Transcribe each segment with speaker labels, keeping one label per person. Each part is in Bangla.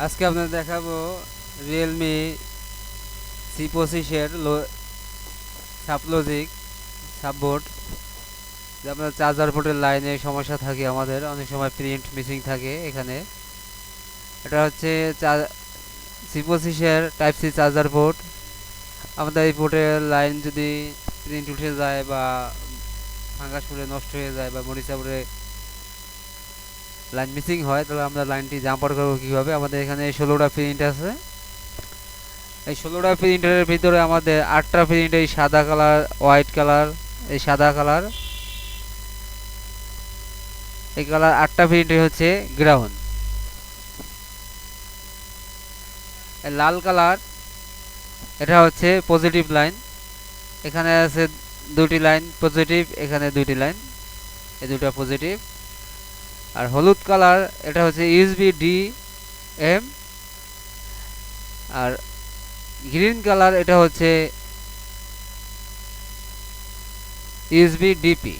Speaker 1: আজকে আপনাদের দেখাবো রিয়েলমি সি পঁচিশের লো সাপলজিক সাপবোর্ড যে আপনার চার্জার পোর্টের লাইনে সমস্যা থাকে আমাদের, অনেক সময় প্রিন্ট মিসিং থাকে এখানে। এটা হচ্ছে সি পঁচিশের টাইপ সি চার্জার পোর্ট আমাদের এই পোর্টের লাইন যদি প্রিন্ট উঠে যায় বা ভাঙা সুরে নষ্ট হয়ে যায় বা মরিচা পড়ে লাইন মিসিং হয়, তাহলে আমরা লাইনটি জাম্পার করব কীভাবে? আমাদের এখানে ষোলোটা প্রিন্ট আছে। এই ষোলোটা প্রিন্টের ভিতরে আমাদের আটটা প্রিন্ট এই সাদা কালার হোয়াইট কালার এই সাদা কালার এই কালার আটটা প্রিন্টে হচ্ছে গ্রাউন্ড লাল কালার এটা হচ্ছে পজিটিভ লাইন এখানে আছে দুটি লাইন পজিটিভ এখানে দুটি লাইন এই দুটো পজিটিভ আর হলুদ কালার, এটা হচ্ছে ইউএসবি ডি এম আর গ্রিন কালার এটা হচ্ছে ইউএসবি ডিপি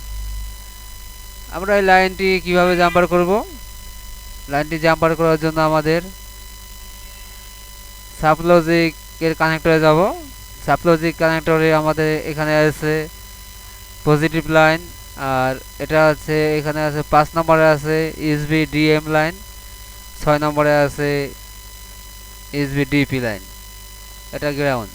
Speaker 1: আমরা এই লাইনটি কীভাবে জাম্পার করব? লাইনটি জাম্পার করার জন্য আমাদের সাপলজিকের কানেক্টরে যাব। সাপলজিক কানেক্টরে আমাদের এখানে আছে পজিটিভ লাইন আর এটা আছে, এখানে আছে পাঁচ নম্বরে আছে ইউএসবি ডিএম লাইন ছয় নম্বরে আছে ইউএসবি ডিপি লাইন এটা গ্রাউন্ড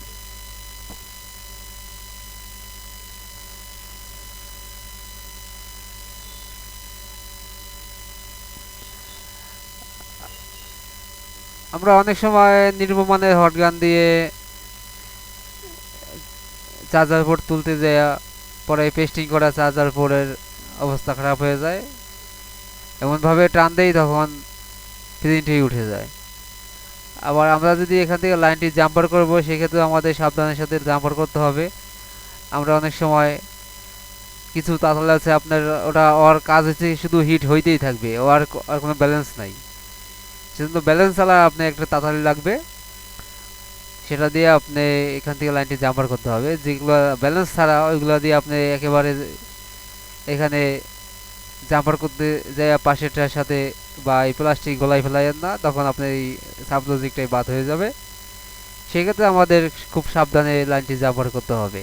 Speaker 1: আমরা অনেক সময় নির্মমানের হটগান দিয়ে, চার্জার পোর্ট তুলতে যাই পরে পেস্টিং করা চার্জার পোর্টের অবস্থা খারাপ হয়ে যায়। এমনভাবে টান দেই তখন প্রিন্টই উঠে যায়। আবার আমরা যদি এখান থেকে লাইনটি জাম্পার করব, সেক্ষেত্রে আমাদের সাবধানের সাথে জাম্পার করতে হবে। আমরা অনেক সময় কিছু তাহলে আছে, আপনার ওটা ওর কাজ হচ্ছে শুধু হিট হইতেই থাকবে ও আর কোনো ব্যালেন্স নাই। সেজন্য ব্যালেন্স ছাড়া আপনি একটা তাড়াতাড়ি লাগবে। সেটা দিয়ে আপনি এখান থেকে লাইনটি জাম্পার করতে হবে। যেগুলো ব্যালেন্স ছাড়া ওইগুলো দিয়ে আপনি একেবারে এখানে জাম্পার করতে যায় পাশেটার সাথে বা এই প্লাস্টিক গলায় ফেলাইয়েন না, তখন আপনি এই সাবলজিকটাই বাদ হয়ে যাবে। সেক্ষেত্রে আমাদের খুব সাবধানে লাইনটি জাম্পার করতে হবে।